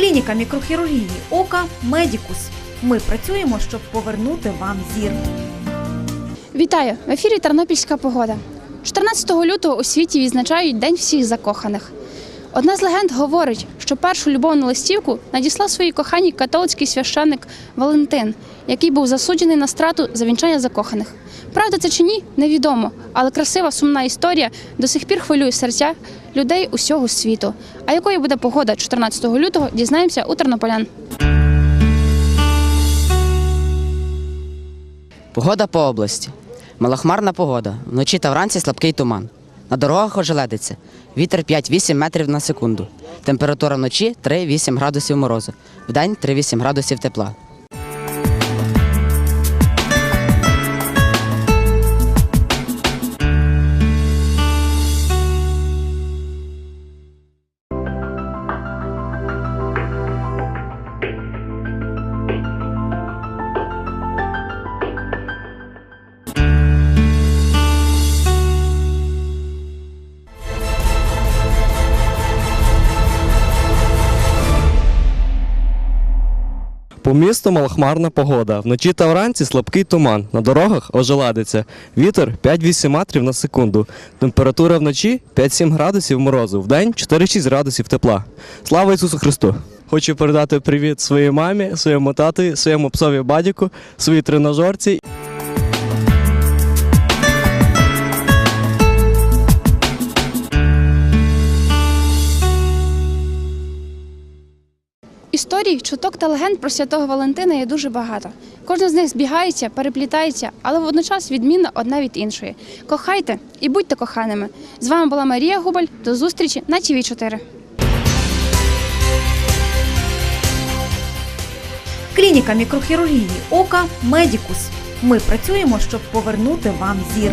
Клініка мікрохірургії ока Медікус. Ми працюємо, щоб повернути вам зір. Вітаю! В ефірі Тернопільська погода. 14 лютого у світі відзначають День всіх закоханих. Одна з легенд говорить, що першу любовну листівку надіслав своїй коханій католицький священник Валентин, який був засуджений на страту за вінчання закоханих. Правда це чи ні, невідомо, але красива сумна історія до сих пір хвилює серця людей усього світу. А якою буде погода 14 лютого, дізнаємося у тернополян. Погода по області. Малохмарна погода. Вночі та вранці слабкий туман. На дорогах ожеледиться. Вітер 5-8 метрів на секунду. Температура вночі 3-8 градусів морозу. Вдень 3-8 градусів тепла. По місту малохмарна погода. Вночі та вранці слабкий туман. На дорогах ожеладиться. Вітер 5-8 метрів на секунду. Температура вночі 5-7 градусів морозу. Вдень 4-6 градусів тепла. Слава Ісусу Христу! Хочу передати привіт своїй мамі, своєму тату, своєму псові бадіку, своїй тренажерці. Історій, чуток та легенд про святого Валентина є дуже багато. Кожна з них збігається, переплітається, але водночас відмінна одна від іншої. Кохайте і будьте коханими. З вами була Марія Губаль. До зустрічі на ТВ 4 Клініка мікрохірургії ока Медікус. Ми працюємо, щоб повернути вам зір.